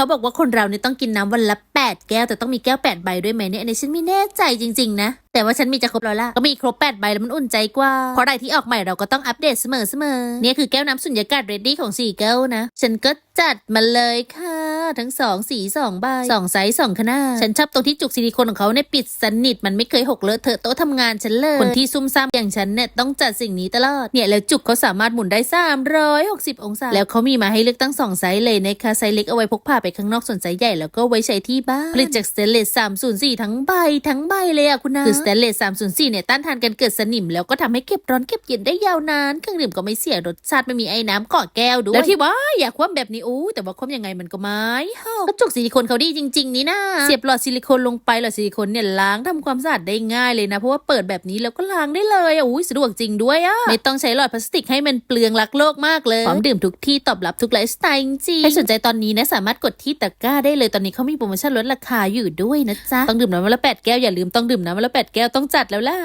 เขาบอกว่าคนเราเนี่ยต้องกินน้ำวันละ 8 แก้ว แต่ต้องมีแก้ว 8 ใบด้วยไหมเนี่ยอันนี้ฉันไม่แน่ใจจริง ๆ นะ แต่ว่าฉันมีจะครบแล้วล่ะ ก็มีครบ 8 ใบแล้วมันอุ่นใจกว่า เพราะอะไรที่ออกใหม่เราก็ต้องอัปเดตเสมอเสมอๆเนี่ยคือแก้วน้ำสุญญากาศเรดดี้ของสี่แก้วนะ ฉันก็จัดมาเลยค่ะ ทั้งสองสีสองใบสองไซส์สองขนาดฉันชอบตรงที่จุกซิลิโคนของเขาเนี่ยปิดสนิทมันไม่เคยหกเลอะเทอะโต๊ะทำงานฉันเลยคนที่ซุ่มซ่ามอย่างฉันเนี่ยต้องจัดสิ่งนี้ตลอดเนี่ยแล้วจุกเขาสามารถหมุนได้ 360 องศา แล้วเขามีมาให้เลือกตั้งสองไซส์เลยนะคะไซส์เล็กเอาไว้พกพาไปข้างนอกส่วนไซส์ใหญ่แล้วก็ไว้ใช้ที่บ้านผลิตจากสเตนเลส304 ทั้งใบทั้งใบเลยอะคุณนะคือสเตนเลส304เนี่ยต้านทานการเกิดสนิมแล้วก็ทำให้เก็บร้อนเก็บเย็นได้ยาวนานเครื่องดื่มก็ไม่เสียรสชาติไม่มีไอ้น้ำเกาะแก้วด้วยแล้วที่ว่าอยากคว่ำแบบนี้อู้แต่ว่าคว่ำยังไงมันก็ไม่เฮ้าก็จุกซิลิโคนเขาดีจริง ๆ นี่นะเสียบหลอดซิลิโคนลงไปหลอดซิลิโคนเนี่ยล้างทำความสะอาดได้ง่ายเลยนะ เพราะว่าเปิดแบบนี้แล้วก็ล้างได้เลยอะอุ้ยสะดวกจริงด้วยอะไม่ต้องใช้หลอดพลาสติกให้มันเปลืองรักโลกมากเลยพร้อมดื่มทุกที่ตอบรับทุกไลฟ์สไตล์จริงๆใครสนใจตอนนี้นะสามารถกดที่ตะกร้าได้เลยตอนนี้เขามีโปรโมชั่นลดราคาอยู่ด้วยนะจ๊ะต้องดื่มน้ำวันละแปดแก้วอย่าลืมต้องดื่มน้ำวันละแปดแก้วต้องจัดแล้วล่ะ